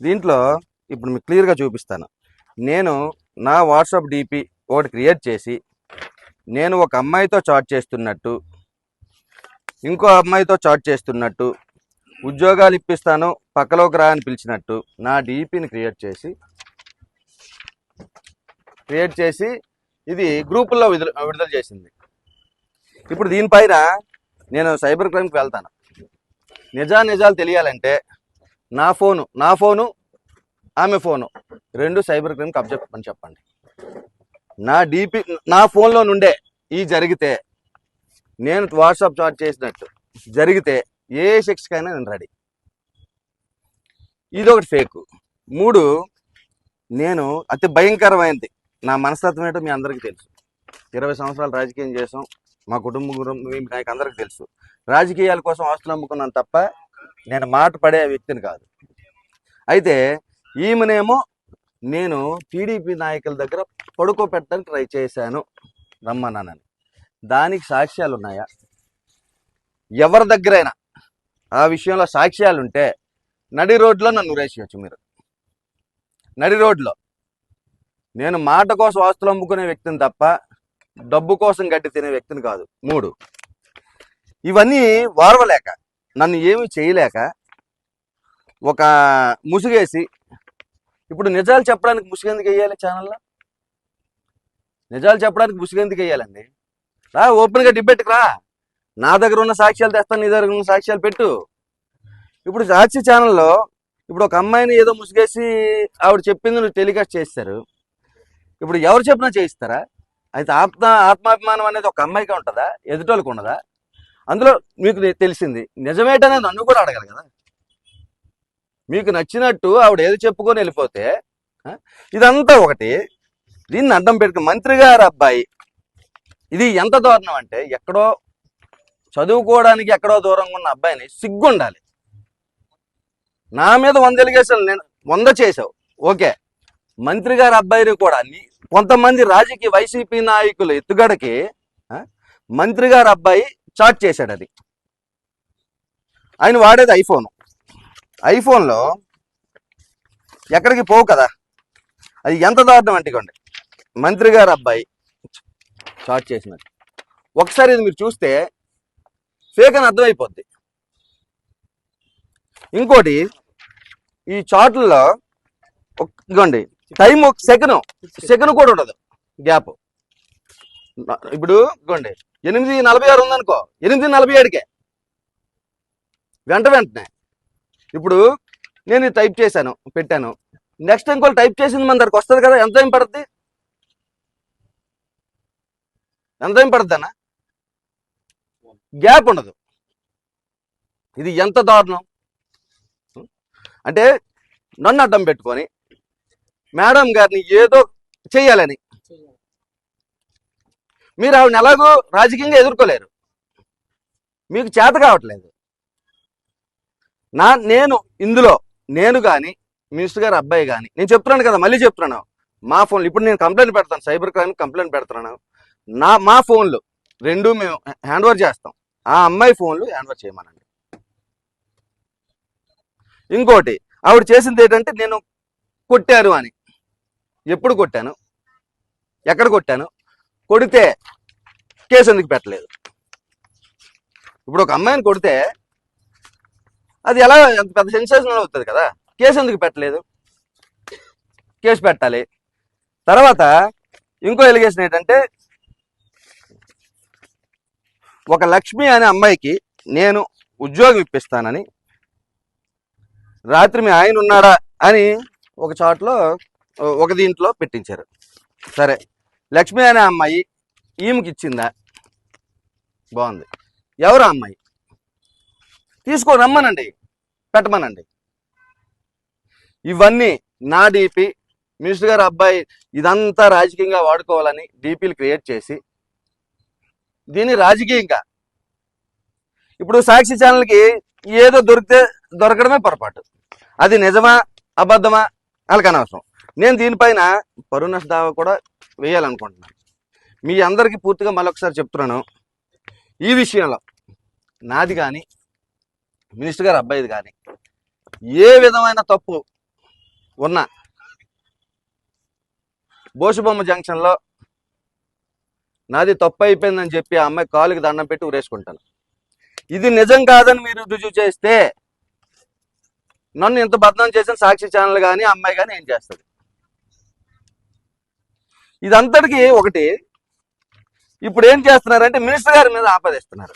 దీంట్లో ఇప్పుడు మీకు క్లియర్గా చూపిస్తాను. నేను నా వాట్సాప్ డిపి ఒకటి క్రియేట్ చేసి నేను ఒక అమ్మాయితో చాట్ చేస్తున్నట్టు ఇంకో అమ్మాయితో చాట్ చేస్తున్నట్టు ఉద్యోగాలు ఇప్పిస్తాను పక్కలోకి రా అని పిలిచినట్టు నా డిపిని క్రియేట్ చేసి క్రియేట్ చేసి ఇది గ్రూపుల్లో విడుదల విడుదల చేసింది. ఇప్పుడు దీనిపైన నేను సైబర్ క్రైమ్కి వెళ్తాను. నిజా నిజాలు తెలియాలంటే నా ఫోను నా ఫోను ఆమె ఫోను. రెండు సైబర్ క్రైమ్కి కబ్జెక్ట్ అని చెప్పండి. నా డిపి నా ఫోన్లో నుండే ఈ జరిగితే నేను వాట్సాప్ చాట్ చేసినట్టు జరిగితే ఏ శిక్షకైనా నేను రెడీ. ఇది ఒకటి ఫేక్. మూడు నేను అతి భయంకరమైనది నా మనస్తత్వం ఏంటో మీ అందరికీ తెలుసు. ఇరవై సంవత్సరాలు రాజకీయం చేసాం మా కుటుంబం గురించి నాకు అందరికీ తెలుసు. రాజకీయాల కోసం ఆస్తులు అమ్ముకున్నాను తప్ప నేను మాట పడే వ్యక్తిని కాదు. అయితే ఈమెనేమో నేను టీడీపీ నాయకుల దగ్గర పడుకోపెట్టడానికి ట్రై చేశాను రమ్మన్నానని. దానికి సాక్ష్యాలు ఉన్నాయా ఎవరి దగ్గరైనా ఆ విషయంలో సాక్ష్యాలు ఉంటే నడి రోడ్లో నన్ను ఉరేసేయచ్చు మీరు. నడి రోడ్లో నేను మాట కోసం ఆస్తులు అమ్ముకునే వ్యక్తిని తప్ప డబ్బు కోసం గడ్డి తినే వ్యక్తిని కాదు. మూడు ఇవన్నీ వారవలేక నన్ను ఏమీ చేయలేక ఒక ముసుగేసి ఇప్పుడు నిజాలు చెప్పడానికి ముసుగెందుకు వేయాలి ఛానల్లో? నిజాలు చెప్పడానికి ముసుగెందుకు వేయాలండి? రా ఓపెన్గా డిబేట్కి రా. నా దగ్గర ఉన్న సాక్ష్యాలు తెస్తాను నీ దగ్గర ఉన్న సాక్ష్యాలు పెట్టు. ఇప్పుడు సాక్షి ఛానల్లో ఇప్పుడు ఒక అమ్మాయిని ఏదో ముసుగేసి ఆవిడ చెప్పింది నువ్వు టెలికాస్ట్ చేస్తారు. ఇప్పుడు ఎవరు చెప్పినా చేయిస్తారా? అయితే ఆత్మ ఆత్మాభిమానం అనేది ఒక అమ్మాయికి ఉంటుందా? ఎదుటోళ్ళకి ఉండదా? అందులో మీకు తెలిసింది. నిజమేటనే నన్ను కూడా అడగాలి కదా. మీకు నచ్చినట్టు ఆవిడ ఏది చెప్పుకొని వెళ్ళిపోతే ఇదంతా ఒకటి. దీన్ని అడ్డం పెట్టుకుని మంత్రి గారు అబ్బాయి ఇది ఎంత దారుణం అంటే ఎక్కడో చదువుకోవడానికి ఎక్కడో దూరంగా ఉన్న అబ్బాయిని సిగ్గుండాలి. నా మీద వంద ఎలిగేషన్లు నేను వంద చేసావు ఓకే. మంత్రి గారి అబ్బాయిని కూడా నీ- కొంతమంది రాజకీయ వైసీపీ నాయకులు ఎత్తుగడకి మంత్రి గారి అబ్బాయి చాట్ చేశాడు అది. ఆయన వాడేది ఐఫోన్. ఐఫోన్లో ఎక్కడికి పోవు కదా. అది ఎంత దారుణం అంటే మంత్రి గారు అబ్బాయి చార్ట్ చేసినది ఒకసారి ఇది మీరు చూస్తే ఫేక్ అని అర్థమైపోద్ది. ఇంకోటి ఈ చాట్లలో ఇదిగోండి టైం ఒక సెకండ్ సెకండ్ కూడా ఉండదు. గ్యాప్ ఇప్పుడు ఇదిగోండి. ఎనిమిది నలభై ఆరు ఉందనుకో. ఎనిమిది నలభై ఏడుకే. వెంట వెంటనే. ఇప్పుడు నేను ఇది టైప్ చేశాను పెట్టాను. నెక్స్ట్ ఇంకోటి టైప్ చేసింది మన దగ్గరకు వస్తుంది కదా ఎంత టైం పడుద్ది? ఎంత టైం పడుద్ది అన్న గ్యాప్ ఉండదు. ఇది ఎంత దారుణం? అంటే నన్ను అడ్డం పెట్టుకొని మేడం గారిని ఏదో చేయాలని మీరు ఆవిడని ఎలాగో రాజకీయంగా ఎదుర్కోలేరు. మీకు చేత కావట్లేదు. నా నేను ఇందులో నేను కానీ మినిస్టర్ గారు అబ్బాయి కానీ నేను చెప్తున్నాను కదా మళ్ళీ చెప్తున్నాను. మా ఫోన్లు ఇప్పుడు నేను కంప్లైంట్ పెడతాను సైబర్ క్రైమ్ కంప్లైంట్ పెడుతున్నాను. నా మా ఫోన్లు రెండు మేము హ్యాండ్ ఓవర్ చేస్తాం. ఆ అమ్మాయి ఫోన్లు హ్యాండ్ ఓవర్ చేయమనండి. ఇంకోటి ఆవిడ చేసింది ఏంటంటే నేను కొట్టాను అని. ఎప్పుడు కొట్టాను? ఎక్కడ కొట్టాను? కొడితే కేసు ఎందుకు పెట్టలేదు? ఇప్పుడు ఒక అమ్మాయిని కొడితే అది ఎలా ఎంత పెద్ద సెన్సేషన్ అవుతుంది కదా? కేసు ఎందుకు పెట్టలేదు? కేసు పెట్టాలి. తర్వాత ఇంకో ఎలిగేషన్ ఏంటంటే ఒక లక్ష్మి అనే అమ్మాయికి నేను ఉద్యోగం ఇప్పిస్తానని రాత్రి మీ ఆయన ఉన్నాడా అని ఒక చాట్లో ఒక దీంట్లో పెట్టించారు. సరే. లక్ష్మి అనే అమ్మాయి ఈమెకి ఇచ్చిందా? బాగుంది. ఎవరు ఆ అమ్మాయి? తీసుకో రమ్మనండి. పెట్టమనండి. ఇవన్నీ నా డీపీ మినిస్టర్ గారు అబ్బాయి ఇదంతా రాజకీయంగా వాడుకోవాలని డీపీలు క్రియేట్ చేసి దీన్ని రాజకీయంగా. ఇప్పుడు సాక్షి ఛానల్కి ఏదో దొరికితే దొరకడమే పొరపాటు. అది నిజమా అబద్ధమా వాళ్ళకి అనవసరం నేను దీనిపైన పరువు దావా కూడా వేయాలనుకుంటున్నాను మీ అందరికీ పూర్తిగా మళ్ళొకసారి చెప్తున్నాను. ఈ విషయంలో నాది కానీ మినిస్టర్ గారు అబ్బాయిది కానీ ఏ విధమైన తప్పు ఉన్నా బోసుబొమ్మ జంక్షన్లో నాది తప్పు అయిపోయిందని చెప్పి ఆ అమ్మాయి కాలుకి దండం పెట్టి ఉరేసుకుంటాను ఇది నిజం కాదని మీరు రుజువు చేస్తే నన్ను ఇంత బద్నం చేసిన సాక్షి ఛానల్ కానీ అమ్మాయి కానీ ఏం చేస్తుంది? ఇదంతటికి ఒకటి. ఇప్పుడు ఏం చేస్తున్నారంటే మినిస్టర్ గారి మీద ఆపాదిస్తున్నారు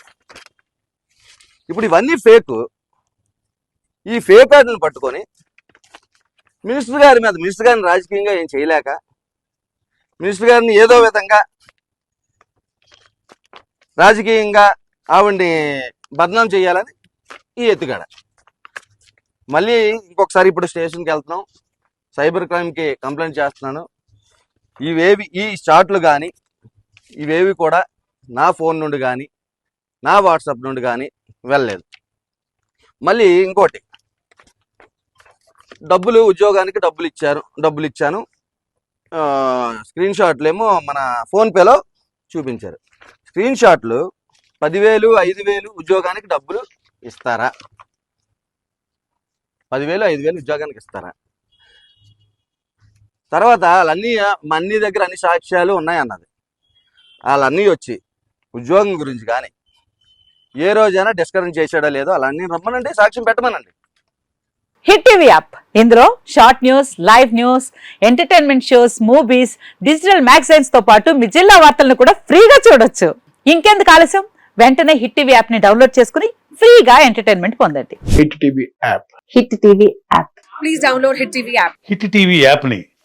ఇప్పుడు ఇవన్నీ ఫేక్. ఈ ఫేక్ వాటిని పట్టుకొని మినిస్టర్ గారి మీద మినిస్టర్ గారిని రాజకీయంగా ఏం చేయలేక మినిస్టర్ గారిని ఏదో విధంగా రాజకీయంగా ఆవిడ్ని బదనాం చేయాలని ఈ ఎత్తుగాడ. మళ్ళీ ఇంకొకసారి ఇప్పుడు స్టేషన్కి వెళ్తున్నాం. సైబర్ క్రైమ్కి కంప్లైంట్ చేస్తున్నాను. ఇవేవి ఈ షాట్లు కానీ ఇవేవి కూడా నా ఫోన్ నుండి కానీ నా వాట్సాప్ నుండి కానీ వెళ్ళలేదు. మళ్ళీ ఇంకోటి. డబ్బులు ఉద్యోగానికి డబ్బులు ఇచ్చారు డబ్బులు ఇచ్చాను. స్క్రీన్ షాట్లు ఏమో మన ఫోన్పేలో చూపించారు. స్క్రీన్ షాట్లు పదివేలు ఐదు వేలు ఉద్యోగానికి డబ్బులు ఇస్తారా? పదివేలు ఐదు వేలు ఉద్యోగానికి ఇస్తారా? తర్వాత వాళ్ళన్నీ మా అన్ని దగ్గర అన్ని సాక్ష్యాలు ఉన్నాయి అన్నది వాళ్ళన్నీ వచ్చి ఉద్యోగం గురించి కానీ ఏ రోజైనా డిస్కషన్ చేశాడో లేదో అలాన్ని రమ్మనండి సాక్ష్యం పెట్టమనండి. Hit TV app. ఇందులో short news live news entertainment shows movies digital మ్యాగజైన్స్తో పాటు మీ జిల్లా వార్తలను కూడా ఫ్రీగా చూడొచ్చు. ఇంకెందుకు ఆలస్యం? వెంటనే హిట్ టీవీ యాప్ని డౌన్లోడ్ చేసుకుని ఫ్రీగా ఎంటర్టైన్మెంట్ పొందండి. Hit TV app. Hit TV app. Please download Hit TV app. Hit TV యాప్ని